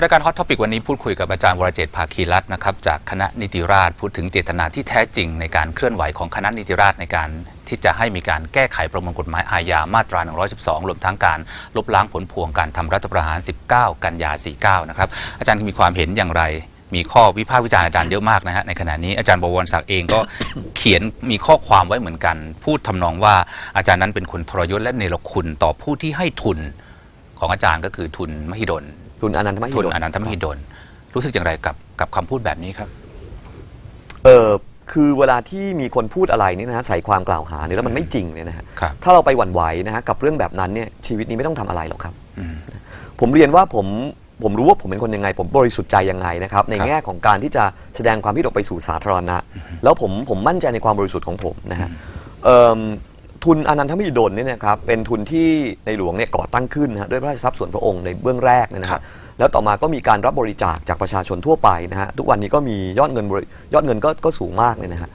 รายการฮอตท็อปิกวันนี้พูดคุยกับอาจารย์วรเจตภาคีรัตน์นะครับจากคณะนิติราษฎร์พูดถึงเจตนาที่แท้จริงในการเคลื่อนไหวของคณะนิติราษฎร์ในการที่จะให้มีการแก้ไขประมวลกฎหมายอาญามาตรา 112 รวมทั้งการลบล้างผลพวงการทำรัฐประหาร 19 กันยา 49 นะครับ อาจารย์มีความเห็นอย่างไร มีข้อวิพากษ์วิจารณ์อาจารย์เยอะมากนะฮะในขณะนี้อาจารย์บวรศักดิ์เองก็ เขียนมีข้อความไว้เหมือนกัน พูดทำนองว่าอาจารย์นั้นเป็นคนทรยศและเนรคุณต่อผู้ที่ให้ทุนของอาจารย์ก็คือทุนมหิดล ทุนอนันทมหิทุนดลอนันทมหิดลรู้สึกอย่างไรกับกับคำพูดแบบนี้ครับ เออคือเวลาที่มีคนพูดอะไรนี่นะฮะใส่ความกล่าวหาเนี่ยแล้วมันไม่จริงเนี่ยนะฮะครับ ถ้าเราไปหวั่นไหวนะฮะกับเรื่องแบบนั้นเนี่ยชีวิตนี้ไม่ต้องทำอะไรหรอกครับ อืม ผมเรียนว่าผมผมรู้ว่าผมเป็นคนยังไง ผมบริสุทธิ์ใจยังไงนะครับในครับแง่ของการที่จะแสดงความคิดออกไปสู่สาธารณะ แล้วผมผมมั่นใจในความบริสุทธิ์ของผมนะฮะเอิ่ม ทุนอนันทมหิดลเนี่ยนะครับเป็นทุนที่ในหลวงเนี่ยก่อตั้งขึ้นนะฮะด้วยพระราชทรัพย์ส่วนพระองค์ในเบื้องแรกนะครัฮะบแล้วต่อมาก็มีการรับบริจาคจากประชาชนทั่วไปนะฮะทุกวันนี้ก็มียอดเงินบริยอดเงินก็ก็สูงมากเลยนะฮะ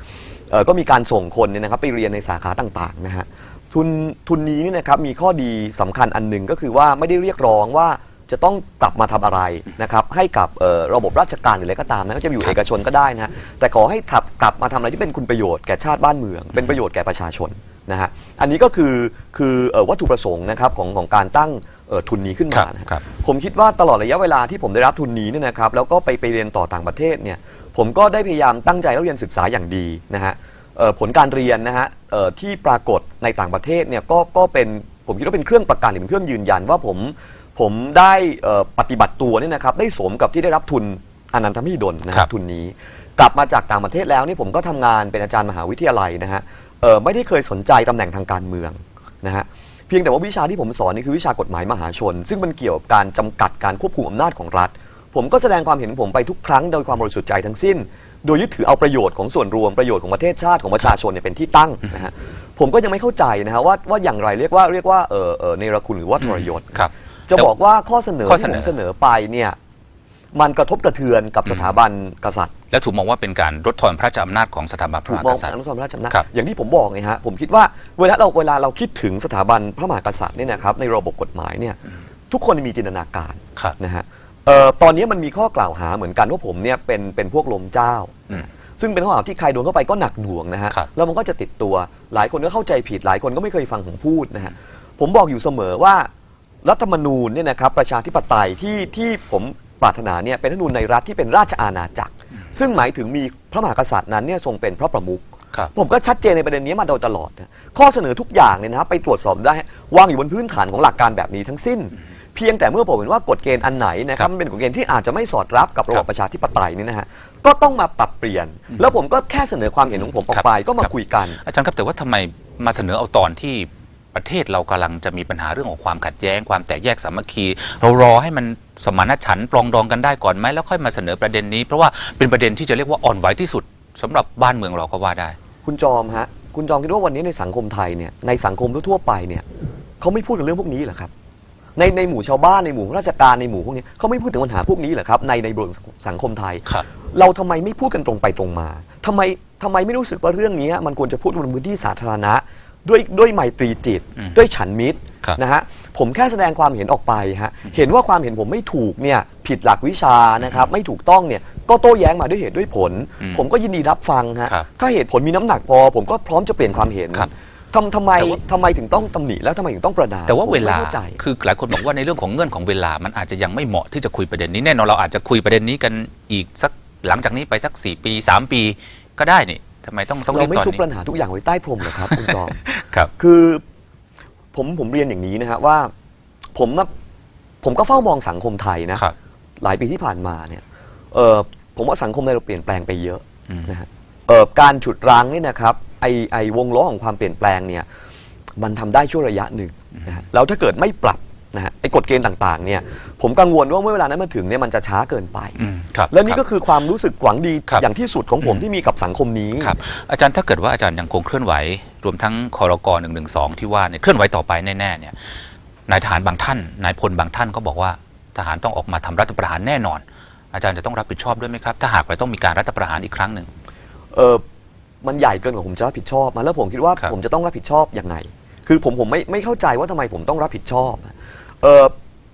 เอ่อก็มีการส่งคนเนี่ยนะครับไปเรียนในสาขาต่างๆนะฮะทุนทุนนี้เนี่ยนะครับมีข้อดีสำคัญอันหนึ่งก็คือว่าไม่ได้เรียกร้องว่าจะต้องกลับมาทำอะไรนะครับให้กับเอ่อระบบราชการหรืออะไรก็ตามนะก็จะอยู่เอกชนก็ได้นะฮะแต่ขอให้ขับกลับมาทำอะไรที่เป็นคุณประโยชน์แก่ชาติบ้านเมือง เป็นประโยชน์แก่ประชาชน นะฮะอันนี้ก็คือคือเอ่อวัตถุประสงค์นะครับของของการตั้งเอ่อทุนนี้ขึ้นครัมาบนะฮะครับผมคิดว่าตลอดระยะเวลาที่ผมได้รับทุนนี้เนี่ยนะครับแล้วก็ไปไปเรียนต่อต่างประเทศเนี่ยผมก็ได้พยายามตั้งใจเรียนศึกษาอย่างดีนะฮะเอ่อผลการเรียนนะฮะเอ่อที่ปรากฏในต่างประเทศเนี่ยก็ก็เป็นผมคิดว่าเป็นเครื่องประกันหรือเป็นเครื่องยืนยันว่าผมผมได้เอ่อปฏิบัติตัวเนี่ยนะครับได้สมกับที่ได้รับทุนอนันทมิดลนะครัฮะ บ ทุนนี้กลับมาจากต่างประเทศแล้วนี่ผมก็ทำงานเป็นอาจารย์มหาวิทยาลัยนะฮะ เอ่อไม่ได้เคยสนใจตำแหน่งทางการเมืองนะฮะเพียงแต่ว่าวิชาที่ผมสอนนี่คือวิชากฎหมายมหาชน ซึ่งมันเกี่ยวกับการจำกัดการควบคุมอำนาจของรัฐ ผมก็แสดงความเห็นผมไปทุกครั้งโดยความบริสุทธิ์ใจทั้งสิ้น โดยยึดถือเอาประโยชน์ของส่วนรวมประโยชน์ของประเทศชาติของประชาชนเนี่ยเป็นที่ตั้งนะฮะผมก็ยังไม่เข้าใจนะฮะว่าว่าอย่างไรเรียกว่าเรียกว่าเออเออเนรคุณหรือว่าทรยศ ครับ จะบอกว่าข้อเสนอข้อที่เสนผอมเสนอไปเนี่ยมันกระทบกระเทือนกับสถาบันกษัตริย์ และถูกมองว่าเป็นการลดทอนพระราชอำนาจของสถาบันพถูระกมหามองกษัตริย์อนุความราชอำนาจครับอย่างที่ผมบอกไงฮะผมคิดว่าเวลาเราเวลาเราคิดถึงสถาบันพระมหากษัตริย์เนี่ยนะครับในระบบกฎหมายเนี่ยทุกคนมีจินตนาการครับ นะฮะเอ่อตอนนี้มันมีข้อกล่าวหาเหมือนกันว่าผมเนี่ยเป็นเป็นพวกลมเจ้า อืม ซึ่งเป็นข้อหาที่ใครโดนเข้าไปก็หนักหน่วงนะฮะ ครับ แล้วมันก็จะติดตัว หลายคนก็เข้าใจผิด หลายคนก็ไม่เคยฟังผมพูดนะฮะ ผมบอกอยู่เสมอว่า รัฐธรรมนูญเนี่ยนะครับประชาธิปไตยที่ที่ผมปรารถนาเนี่ยเป็นรัฐธรรมนูญในรัฐที่เป็นราชอาณาจักร ซึ่งหมายถึงมีพระมหากษัตริย์นั้นเนี่ยทรงเป็นพระประมุขครับ ผมก็ชัดเจนในประเด็นนี้มาโดยตลอดนะข้อเสนอทุกอย่างเนี่ยนะครับไปตรวจสอบได้วางอยู่บนพื้นฐานของหลักการแบบนี้ทั้งสิ้น เพียงแต่เมื่อผมเห็นว่ากฎเกณฑ์อันไหนนะคครัรับบมันเป็นกฎเกณฑ์ที่อาจจะไม่สอดรับกับระบครับบประชาธิปไตยนี่นะฮะก็ต้องมาปรับเปลี่ยน แล้วผมก็แค่เสนอความเห็นของผมออกไปก็มาครับคุยกัน อาจารย์ครับแต่ว่าทำไมมาเสนอเอาตอนที่ ประเทศเรากำลังจะมีปัญหาเรื่องของความขัดแย้ง ความแตกแยกสามัคคี เรารอให้มันสมานฉันท์ปรองดองกันได้ก่อนไหมแล้วค่อยมาเสนอประเด็นนี้ เพราะว่าเป็นประเด็นที่จะเรียกว่าอ่อนไหวที่สุดสำหรับบ้านเมืองเราก็ว่าได้ คุณจอมฮะคุณจอมคิดว่าวันนี้ในสังคมไทยเนี่ยในสังคมทั่วๆไปเนี่ยเขาไม่พูดถึงเรื่องพวกนี้เหรอครับในในหมู่ชาวบ้านในหมู่ข้าราชการในหมู่พวกนี้เขาไม่พูดถึงปัญหาพวกนี้เหรอครับในในบริบทสังคมไทยครับเราทำไมไม่พูดกันตรงไปตรงมาทำไมทำไมไม่รู้สึกว่าเรื่องนี้มันควรจะพูดบนพื้นที่สาธารณะ ด้วยด้วยไมตรีจิต อืมด้วยฉันมิตรครับ นะฮะผมแค่แสดงความเห็นออกไปฮะเห็นว่าความเห็นผมไม่ถูกเนี่ยผิดหลักวิชานะครับไม่ถูกต้องเนี่ยก็โต้แย้งมาด้วยเหตุด้วยผล อืมผมก็ยินดีรับฟังฮะครับถ้าเหตุผลมีน้ำหนักพอ ผมก็พร้อมจะเปลี่ยนความเห็นครับทำทำไมแต่ว่า ทำไมถึงต้องตำหนิแล้วทำไมถึงต้องประนามแต่ว่าผมเวไม่ลาเข้าใจ คือหลายคนบอกว่าในเรื่องของเงื่อนของเวลามันอาจจะยังไม่เหมาะที่จะคุยประเด็นนี้แน่นอนเราอาจจะคุยประเด็นนี้กันอีกสักหลังจากนี้ไปสักสี่ปีสามปีก็ได้นี่ ทำไมต้องต้องเรารีบไม่ตอนซุกนี้ปัญหาทุกอย่างไว้ใต้พรมเหรอครับ คุณจอม ครับ คือผมผมเรียนอย่างนี้นะฮะว่า ผมอะผมก็เฝ้ามองสังคมไทยนะ ครับ หลายปีที่ผ่านมาเนี่ยเออผมว่าสังคมไทยเราเปลี่ยนแปลงไปเยอะอืม นะฮะเออการฉุดรั้งนี่นะครับไอไอวงล้อของความเปลี่ยนแปลงเนี่ยมันทำได้ช่วงระยะหนึ่งนะฮะแล้วถ้าเกิดไม่ปรับ นะฮะไอกฎเกณฑ์ต่างๆเนี่ยผมกังวลว่าเมื่อเวลานั้นมาถึงเนี่ยมันจะช้าเกินไป อืมครับและนี่ครับก็คือความรู้สึกหวังดีครับ อย่างที่สุดของผมอืมที่มีกับสังคมนี้ ครับอาจารย์ถ้าเกิดว่าอาจารย์ยังคงเคลื่อนไหว รวมทั้งคอรกหนึ่งหนึ่งสองที่ว่าเนี่ยเคลื่อนไหวต่อไปแน่ๆเนี่ยนายทหารบางท่านนายพลบางท่านก็บอกว่าทหารต้องออกมาทำรัฐประหารแน่นอน อาจารย์จะต้องรับผิดชอบด้วยไหมครับ ถ้าหากไปต้องมีการรัฐประหารอีกครั้งหนึ่ง เออมันใหญ่เกินกว่าผมจะรับผิดชอบมาแล้วผมคิดว่าครับ ผมจะต้องรับผิดชอบยังไง คือผมผมไม่ไม่เข้าใจว่าทำไมผมต้องรับผิดชอบเออ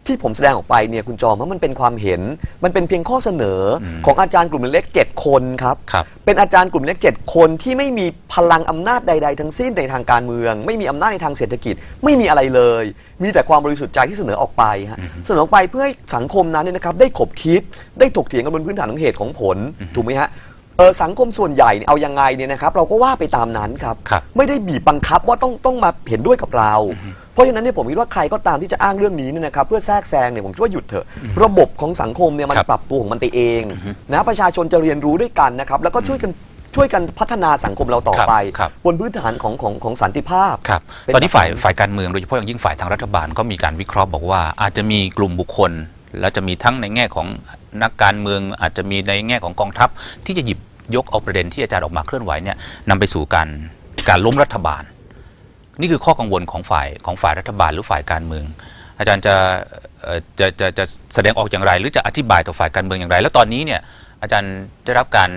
ที่ผมแสดงออกไปเนี่ยคุณจอมว่ามันเป็นความเห็น มันเป็นเพียงข้อเสนออมของอาจารย์กลุ่มเล็กเจ็ดคนครับครับเป็นอาจารย์กลุ่มเล็กเจ็ดคนที่ไม่มีพลังอำนาจใด ๆ ทั้งสิ้นในทางการเมือง ไม่มีอำนาจในทางเศรษฐกิจ ไม่มีอะไรเลย มีแต่ความบริสุทธิ์ใจที่เสนอออกไปฮะเสนอออกไปเพื่อให้สังคมนั้นเนี่ยนะครับได้ขบคิดได้ถกเถียงกันบนพื้นฐานของเหตุของผลถูกไหมฮะ เออสังคมส่วนใหญ่เนี่ยเอายังไงเนี่ยนะครับ เราก็ว่าไปตามนั้นครับ ครับไม่ได้บีบบังคับว่าต้องต้องมาเห็นด้วยกับเรา เพราะฉะนั้นเนี่ยผมคิดว่าใครก็ตามที่จะอ้างเรื่องนี้เนี่ยนะครับเพื่อแทรกแซงเนี่ยผมคิดว่าหยุดเถอะระบบของสังคมเนี่ยมันครับปรับตัวของมันไปเองนะประชาชนจะเรียนรู้ด้วยกันนะครับ แล้วก็ช่วยกันช่วยกันพัฒนาสังคมเราต่อครับไป ครับ บนพื้นฐานของของของสันติภาพ ครับเป็นตอนนี้ฝ่ายแบบนั้นฝ่ายการเมืองโดยเฉพาะอย่างยิ่งฝ่ายทางรัฐบาลก็มีการวิเคราะห์บอกว่าอาจจะมีกลุ่มบุคคลแล้วจะมีทั้งในแง่ของนักการเมืองอาจจะมีในแง่ของกองทัพ ที่จะหยิบยกเอาประเด็นที่อาจารย์ออกมาเคลื่อนไหวเนี่ยนำไปสู่การการล้มรัฐบาล นี่คือข้อกังวลของฝ่ายของฝ่ายรัฐบาลหรือฝ่ายการเมือง อาจารย์จะเอ่อจะจะจะแสดงออกอย่างไร หรือจะอธิบายต่อฝ่ายการเมืองอย่างไร แล้วตอนนี้เนี่ยอาจารย์ได้รับการ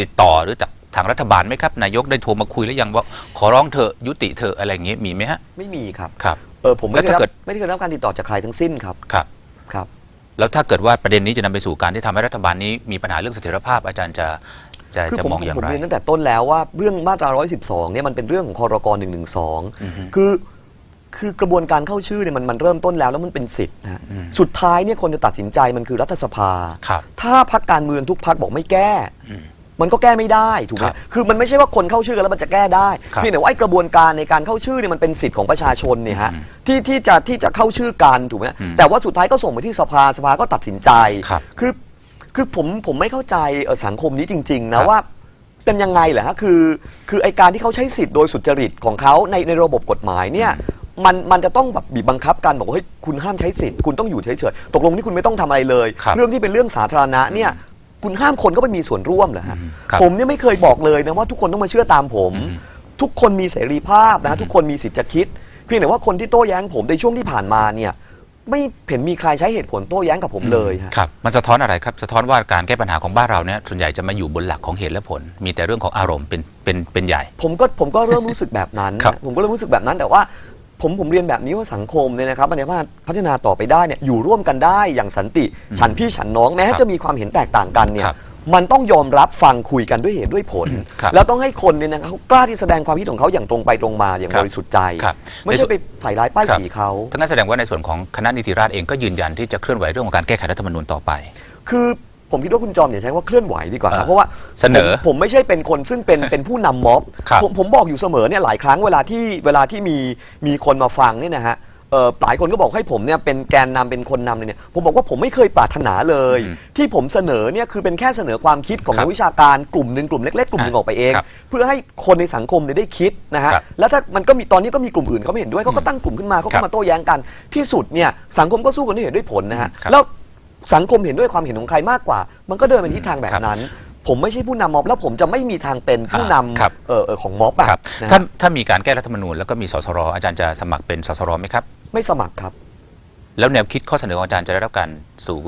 ติดต่อหรือจากทางรัฐบาลไหมครับ นายกได้โทรมาคุยแล้วยังว่าขอร้องเถอะยุติเถอะอะไรอย่างเงี้ยมีไหมฮะไม่มีครับครับเออผมไม่ได้แล้วรับถ้าเกิดไม่ได้เคยรับการติดต่อจากใครทั้งสิ้นครับครับครับ แล้วถ้าเกิดว่าประเด็นนี้จะนำไปสู่การที่ทำให้รัฐบาลนี้มีปัญหาเรื่องเสถียรภาพอาจารย์จะจะคือจะผมมองอย่างผมไร เรียนตั้งแต่ต้นแล้วว่าเรื่องมาตรา 112 เนี่ยมันเป็นเรื่องของคอรก1อือฮึ1 2 คือ คือกระบวนการเข้าชื่อเนี่ยมันมันเริ่มต้นแล้วแล้วมันเป็นสิทธิ์นะฮะอืมสุดท้ายเนี่ยคนจะตัดสินใจมันคือรัฐสภา ครับ ถ้าพักการเมืองทุกพักบอกไม่แก้ อืม มันก็แก้ไม่ได้ถูกไหมครับคือมันไม่ใช่ว่าคนเข้าชื่อกันแล้วมันจะแก้ได้ครับเพียงแต่ว่าไอ้กระบวนการในการเข้าชื่อเนี่ยมันเป็นสิทธิ์ของประชาชนเนี่ยฮะอืมที่ที่จะที่จะเข้าชื่อกันถูกไหมอืมแต่ว่าสุดท้ายก็ส่งไปที่สภาสภาก็ตัดสินใจครับคือคือผมผมไม่เข้าใจเอ่อสังคมนี้จริง ๆ ครันะบ ว่า เป็นยังไงเหรอฮะคือ คือไอการที่เขาใช้สิทธิ์โดยสุจริตของเขาในในระบบกฎหมายเนี่ยมันมันจะต้องแบบบีบบังคับกันบอกว่าเฮ้ยคุณห้ามใช้สิทธิ์คุณต้องอยู่เฉยๆตกลงนี่คุณไม่ต้องทำอะไรเลย ครับเรื่องที่เป็นเรื่องสาธารณะเนี่ย คุณห้ามคนก็ไปมีส่วนร่วมเหรอฮะอืมครับผมเนี่ยไม่เคยบอกเลยนะว่าทุกคนต้องมาเชื่อตามผมอืมทุกคนมีเสรีภาพนะฮะทุกคนมีสิทธิ์จะคิด เพียงแต่ว่าคนที่โต้แย้งผมในช่วงที่ผ่านมาเนี่ย ไม่เห็นมีใครใช้เหตุผลโต้แย้งกับผมเลยฮะ ครับ มันสะท้อนอะไรครับ สะท้อนว่าการแก้ปัญหาของบ้านเราเนี่ยส่วนใหญ่จะมาอยู่บนหลักของเหตุและผล มีแต่เรื่องของอารมณ์เป็นเป็นเป็นใหญ่ ผมก็ผมก็เริ่มรู้สึกแบบนั้นครับผมก็เริ่มรู้สึกแบบนั้นแต่ว่า ผมผมเรียนแบบนี้ว่าสังคมเนี่ยนะครับมันสามารถพัฒนาต่อไปได้เนี่ยอยู่ร่วมกันได้อย่างสันติ ฉันพี่ฉันน้องแม้ครับจะมีความเห็นแตกต่างกันเนี่ยครับมันต้องยอมรับฟังคุยกันด้วยเหตุด้วยผล ครับแล้วต้องให้คนเนี่ยนะครับเขากล้าที่แสดงความคิดของเขาอย่างตรงไปตรงมาอย่างครับบริสุทธิ์ใจ ครับไม่ใช่ไปใส่ร้ายป้ายครับ สีเขาทั้งนั้นแสดงว่าในส่วนของคณะนิติราษฎร์เองก็ยืนยันที่จะเคลื่อนไหวเรื่องของการแก้ไขรัฐธรรมนูญต่อไป คือ ผมคิดว่าคุณจอมอย่าใช้ว่าเคลื่อนไหวดีกว่าอ่าเพราะว่าเสนอผมผมไม่ใช่เป็นคนซึ่งเป็นเป็นผู้นำม็อบครับผมผมบอกอยู่เสมอเนี่ยหลายครั้งเวลาที่เวลาที่มีมีคนมาฟังเนี่ยนะฮะเอ่อหลายคนก็บอกให้ผมเนี่ยเป็นแกนนำเป็นคนนำเลยเนี่ยผมบอกว่าผมไม่เคยปรารถนาเลยอืมที่ผมเสนอเนี่ยคือเป็นแค่เสนอความคิดของครับนักวิชาการกลุ่มหนึ่งกลุ่มเล็กๆกลุ่มหนึ่งออกไปเอง ครับเพื่อให้คนในสังคมเนี่ยได้คิดนะฮะครับ แล้วถ้ามันก็มีตอนนี้ก็มีกลุ่มอื่นเขาไม่เห็นด้วยเขาก็ตั้งกลุ่มขึ้นมาเขาครัก็บมาโต้แย้งกันที่สุดเนี่ยสังคมก็สู้กันด้วยเหตุด้วยผลนะฮะครับ แล้ว สังคมเห็นด้วยความเห็นของใครมากกว่า มันก็เดินไปทิศทางแบบนั้น ผมไม่ใช่ผู้นำม็อบแล้วผมจะไม่มีทางเป็นผู้นครับำเอ่อเอ่อของม็อบอะครับนะฮะถ้าถ้ามีการแก้รัฐธรรมนูญแล้วก็มีสสรอาจารย์จะสมัครเป็นสสรไหมครับ ไม่สมัครครับ แล้วแนวคิดข้อเสนอของอาจารย์จะได้รับการสู่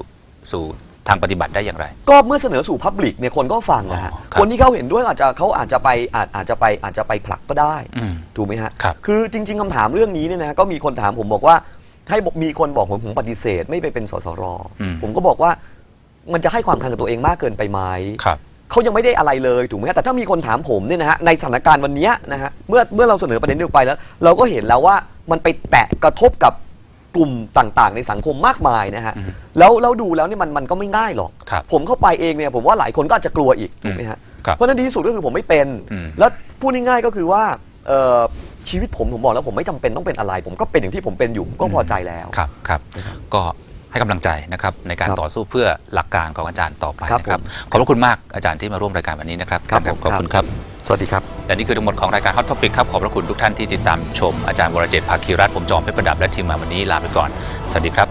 สู่ทางปฏิบัติได้อย่างไร ก็เมื่อเสนอสู่พับลิกเนี่ยคนก็ฟังนะฮะ อ๋อครับคนที่เขาเห็นด้วยอาจจะเขาอาจจะไปอาจอาจจะไปอาจจะไปผลักก็ได้ อืมถูกไหมฮะ ครับ คือจริง ๆคำถามเรื่องนี้เนี่ยนะก็มีคนถามผมบอกว่า ให้บอกมีคนบอกผมผมปฏิเสธ ไม่ไปเป็นสสรอืมผมก็บอกว่ามันจะให้ความสำคัญกับตัวเองมากเกินไปไหมครับเขายังไม่ได้อะไรเลยถูกไหมฮะแต่ถ้ามีคนถามผมเนี่ยนะฮะในสถานการณ์วันเนี้ยนะฮะเมื่อเมื่อเราเสนอประเด็นนี้ออกไปแล้ว เราก็เห็นแล้วว่ามันไปแตะกระทบกับกลุ่มต่างๆ ในสังคมมากมายนะฮะอืมแล้วแล้วดูแล้วเนี่ยมันมันก็ไม่ง่ายหรอกครับผมเข้าไปเองเนี่ยผมว่าหลายคนก็อาจจะกลัวอีกถูกไหมฮะครับเพราะฉะนั้นดีที่สุดก็คือผมไม่เป็นอืมแล้วพูดง่ายๆก็คือว่าเอ่อ ชีวิตผมผมบอกแล้วผมไม่จำเป็นต้องเป็นอะไร ผมก็เป็นอย่างที่ผมเป็นอยู่ก็พอใจแล้วครับครับก็ให้กำลังใจนะครับในการครับต่อสู้เพื่อหลักการของอาจารย์ต่อไปครับนะครับผมขอบพระคุณมากอาจารย์ที่มาร่วมรายการวันนี้นะครับครับอาจาย์ผมขอบคุณครับ สวัสดีครับ และนี่คือทั้งหมดของรายการ Hot Topic ครับ ขอบพระคุณทุกท่านที่ติดตามชมอาจารย์วรเจตน์ภาคีรัตน์ผมจอมเพชรประดับและทีมงานวันนี้ลาไปก่อน สวัสดีครับ